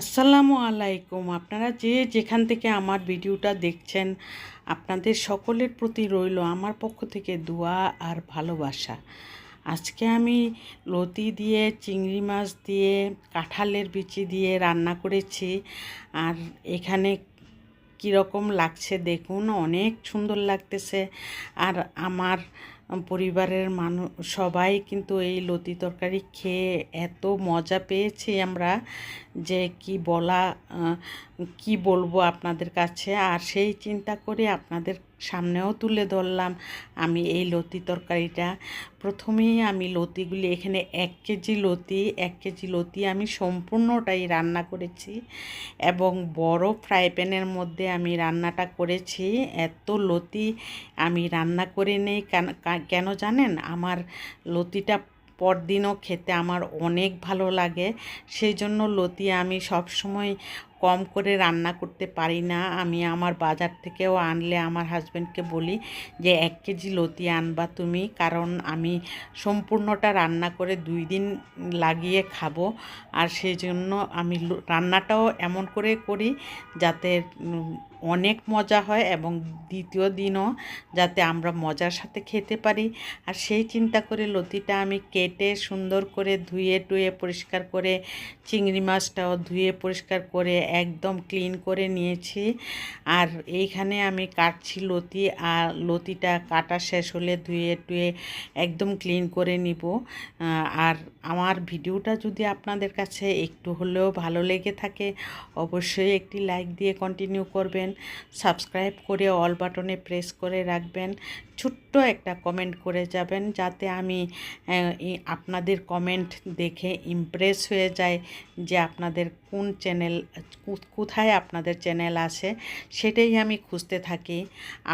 আসসালামু আলাইকুম। আপনারা যে যেখান থেকে আমার ভিডিওটা দেখছেন, আপনাদের সকলের প্রতি রইল আমার পক্ষ থেকে দোয়া আর ভালোবাসা। আজকে আমি লতি দিয়ে, চিংড়ি মাছ দিয়ে, কাঁঠালের বিচি দিয়ে রান্না করেছি। আর এখানে কীরকম লাগছে দেখুন, অনেক সুন্দর লাগতেছে। আর আমার পরিবারের মানুষ সবাই কিন্তু এই লতি তরকারি খেয়ে এত মজা পেয়েছি আমরা যে কি বলা কি বলব আপনাদের কাছে। আর সেই চিন্তা করে আপনাদের সামনেও তুলে ধরলাম। আমি এই লতি তরকারিটা। প্রথমেই আমি লতিগুলি এখানে এক কেজি লতি, এক কেজি লতি আমি সম্পূর্ণটাই রান্না করেছি এবং বড় ফ্রাই প্যানের মধ্যে আমি রান্নাটা করেছি। এত লতি আমি রান্না করে নেই। কেন জানেন? আমার লতিটা পরদিনও খেতে আমার অনেক ভালো লাগে। সেই জন্য লতি আমি সব সময় কম করে রান্না করতে পারি না। আমি আমার বাজার থেকেও আনলে আমার হাজব্যান্ডকে বলি যে, এক কেজি লতি আনবা তুমি, কারণ আমি সম্পূর্ণটা রান্না করে দুই দিন লাগিয়ে খাব। আর সেই জন্য আমি রান্নাটাও এমন করে করি যাতে অনেক মজা হয় এবং দ্বিতীয় দিনও যাতে আমরা মজার সাথে খেতে পারি। আর সেই চিন্তা করে লতিটা আমি কেটে সুন্দর করে ধুয়ে টুয়ে পরিষ্কার করে, চিংড়ি মাছটাও ধুয়ে পরিষ্কার করে একদম ক্লিন করে নিয়েছি। আর এইখানে আমি কাটছি লতি, আর লতিটা কাটা শেষ হলে ধুয়ে টুয়ে একদম ক্লিন করে নিব। আর আমার ভিডিওটা যদি আপনাদের কাছে একটু হলেও ভালো লেগে থাকে, অবশ্যই একটি লাইক দিয়ে কন্টিনিউ করবেন। সাবস্ক্রাইব করে অল বাটনে প্রেস করে রাখবেন। ছোট্ট একটা কমেন্ট করে যাবেন যাতে আমি আপনাদের কমেন্ট দেখে ইমপ্রেস হয়ে যায় যে আপনাদের কোন চ্যানেল কোথায় আপনাদের চ্যানেল আছে। সেটাই আমি খুঁজতে থাকি।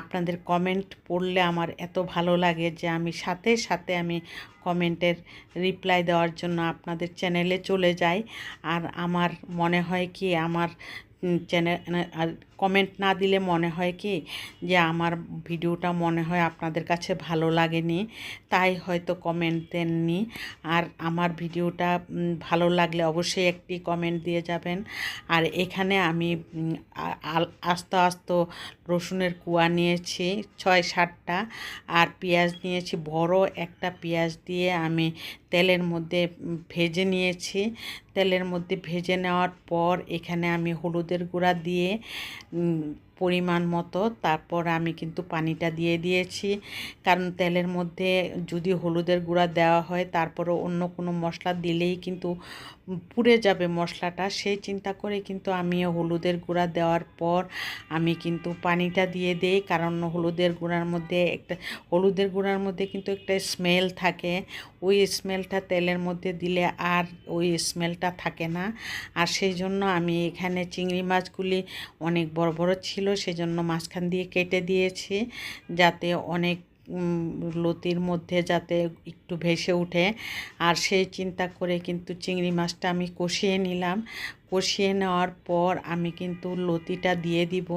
আপনাদের কমেন্ট পড়লে আমার এত ভালো লাগে যে আমি সাথে সাথে আমি কমেন্টের রিপ্লাই দেওয়ার জন্য আপনাদের চ্যানেলে চলে যাই। আর আমার মনে হয় কি, আমার চ্যানেল আর কমেন্ট না দিলে মনে হয় কি, যে আমার ভিডিওটা মনে হয় আপনাদের কাছে ভালো লাগেনি, তাই হয়তো কমেন্ট দেননি। আর আমার ভিডিওটা ভালো লাগলে অবশ্যই একটি কমেন্ট দিয়ে যাবেন। আর এখানে আমি আস্ত আস্ত রসুনের কুয়া নিয়েছি, ছয় সাতটা। আর পেঁয়াজ নিয়েছি, বড় একটা পেঁয়াজ দিয়ে আমি তেলের মধ্যে ভেজে নিয়েছি। তেলের মধ্যে ভেজে নেওয়ার পর এখানে আমি হলুদের গুঁড়া দিয়ে পরিমাণ মতো। তারপর আমি কিন্তু পানিটা দিয়ে দিয়েছি। কারণ তেলের মধ্যে যদি হলুদের গুঁড়া দেওয়া হয় তারপরে অন্য কোনো মশলা দিলেই কিন্তু পুড়ে যাবে মশলাটা। সেই চিন্তা করে কিন্তু আমি হলুদের গুঁড়া দেওয়ার পর আমি কিন্তু পানিটা দিয়ে দিই। কারণ হলুদের গুঁড়ার মধ্যে একটা, হলুদের গুঁড়ার মধ্যে কিন্তু একটা স্মেল থাকে। ওই স্মেলটা তেলের মধ্যে দিলে আর ওই স্মেলটা থাকে না। আর সেই জন্য আমি এখানে চিংড়ি মাছগুলি অনেক বড় বড় ছিল সেজন্য মাঝখান দিয়ে কেটে দিয়েছি যাতে অনেক লতির মধ্যে যাতে একটু ভেসে উঠে আর সেই চিন্তা করে কিন্তু চিংড়ি মাছটা আমি কষিয়ে নিলাম। কষিয়ে নেওয়ার পর আমি কিন্তু লতিটা দিয়ে দিব।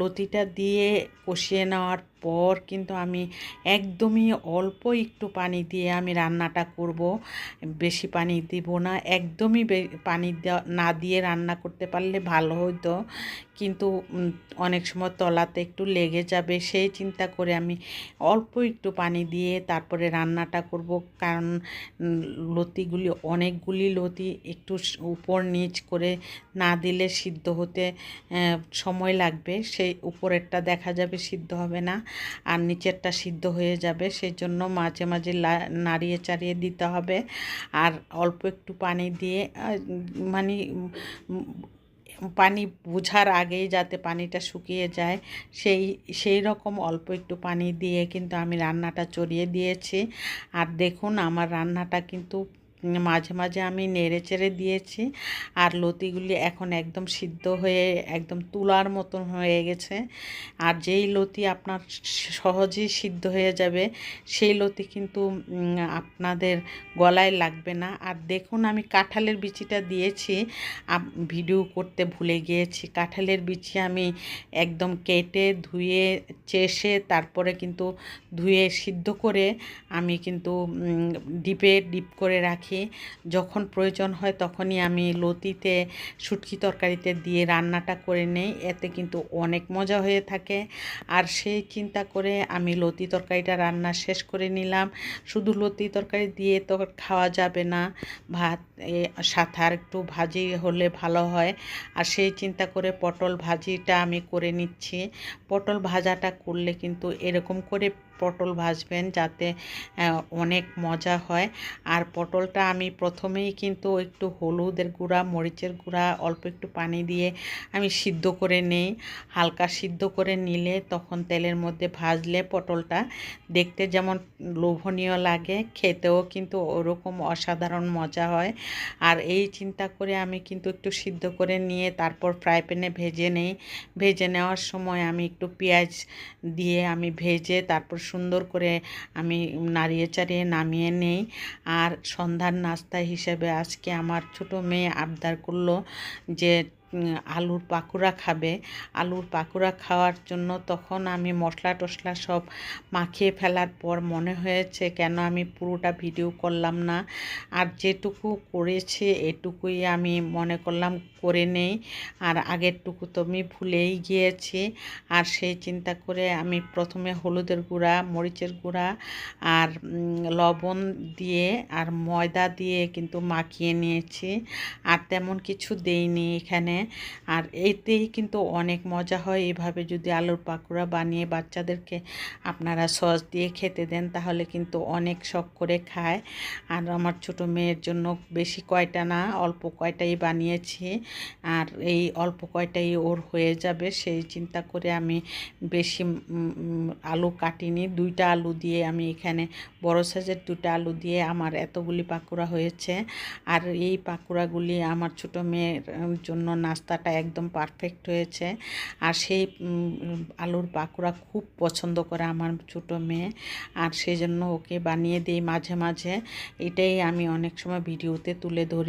লতিটা দিয়ে কষিয়ে নেওয়ার পর কিন্তু আমি একদমই অল্প একটু পানি দিয়ে আমি রান্নাটা করব। বেশি পানি দিব না, একদমই পানি না দিয়ে রান্না করতে পারলে ভালো হতো কিন্তু অনেক সময় তলাতে একটু লেগে যাবে, সেই চিন্তা করে আমি অল্প একটু পানি দিয়ে তারপরে রান্নাটা করব। কারণ লতিগুলি, অনেকগুলি লতি একটু উপর নিচ করে না দিলে সিদ্ধ হতে সময় লাগবে। সেই উপরেরটা দেখা যাবে সিদ্ধ হবে না আর নিচেরটা সিদ্ধ হয়ে যাবে। সেই জন্য মাঝে মাঝে নাড়িয়ে চাড়িয়ে দিতে হবে। আর অল্প একটু পানি দিয়ে মানে পানি বোঝার আগেই যাতে পানিটা শুকিয়ে যায়, সেই সেই রকম অল্প একটু পানি দিয়ে কিন্তু আমি রান্নাটা চড়িয়ে দিয়েছি। আর দেখুন আমার রান্নাটা কিন্তু মাঝে মাঝে আমি নেড়ে চেড়ে দিয়েছি আর লতিগুলি এখন একদম সিদ্ধ হয়ে, একদম তুলার মতন হয়ে গেছে। আর যেই লতি আপনার সহজেই সিদ্ধ হয়ে যাবে, সেই লতি কিন্তু আপনাদের গলায় লাগবে না। আর দেখুন আমি কাঁঠালের বিচিটা দিয়েছি। ভিডিও করতে ভুলে গিয়েছি। কাঁঠালের বিচি আমি একদম কেটে, ধুয়ে, চেষে, তারপরে কিন্তু ধুয়ে সিদ্ধ করে আমি কিন্তু ডিপে ডিপ করে রাখি। রাখি যখন প্রয়োজন হয় তখনই আমি লতিতে, শুটকি তরকারিতে দিয়ে রান্নাটা করে নেই। এতে কিন্তু অনেক মজা হয়ে থাকে। আর সেই চিন্তা করে আমি লতি তরকারিটা রান্না শেষ করে নিলাম। শুধু লতি তরকারি দিয়ে তো খাওয়া যাবে না। ভাত সাথে আর একটু ভাজি হলে ভালো হয়। আর সেই চিন্তা করে পটল ভাজিটা আমি করে নিচ্ছি। পটল ভাজাটা করলে কিন্তু এরকম করে পটল ভাজবেন যাতে অনেক মজা হয়। আর পটলটা আমি প্রথমেই কিন্তু একটু হলুদের গুঁড়া, মরিচের গুঁড়া, অল্প একটু পানি দিয়ে আমি সিদ্ধ করে নেই। হালকা সিদ্ধ করে নিলে তখন তেলের মধ্যে ভাজলে পটলটা দেখতে যেমন লোভনীয় লাগে, খেতেও কিন্তু ওরকম অসাধারণ মজা হয়। আর এই চিন্তা করে আমি কিন্তু একটু সিদ্ধ করে নিয়ে তারপর ফ্রাই প্যানে ভেজে নেই। ভেজে নেওয়ার সময় আমি একটু পেঁয়াজ দিয়ে আমি ভেজে তারপর সুন্দর করে আমি নাড়িয়ে চাড়িয়ে নামিয়ে নেই। আর সন্ধ্যার নাস্তা হিসেবে আজকে আমার ছোটো মেয়ে আবদার করল যে আলুর পাকুড়া খাবে। আলুর পাকুড়া খাওয়ার জন্য তখন আমি মশলা টশলা সব মাখিয়ে ফেলার পর মনে হয়েছে কেন আমি পুরোটা ভিডিও করলাম না। আর যেটুকু করেছি এটুকুই আমি মনে করলাম করে নেই। আর আগেরটুকু তো আমি ভুলেই গিয়েছি। আর সেই চিন্তা করে আমি প্রথমে হলুদের গুঁড়া, মরিচের গুঁড়া আর লবণ দিয়ে আর ময়দা দিয়ে কিন্তু মাখিয়ে নিয়েছি। আর তেমন কিছু দেইনি এখানে। আর এতেই কিন্তু অনেক মজা হয়। এভাবে যদি আলুর পাকোড়া বানিয়ে বাচ্চাদেরকে আপনারা সস দিয়ে খেতে দেন, তাহলে কিন্তু অনেক শখ করে খায়। আর আমার ছোট মেয়ের জন্য বেশি কয়টা না, অল্প কয়টাই বানিয়েছি। আর এই অল্প কয়টাই ওর হয়ে যাবে, সেই চিন্তা করে আমি বেশি আলু কাটিনি। দুইটা আলু দিয়ে আমি এখানে বড় সাইজের দুটা আলু দিয়ে আমার এতগুলি পাকোড়া হয়েছে। আর এই পাকোড়াগুলি আমার ছোট মেয়ের জন্য নাস্তাটা একদম পারফেক্ট হয়েছে। আর সেই আলুর পাকোড়া খুব পছন্দ করে আমার ছোট মেয়ে। আর সেই জন্য ওকে বানিয়ে দিই মাঝে মাঝে। এটাই আমি অনেক সময় ভিডিওতে তুলে ধরি।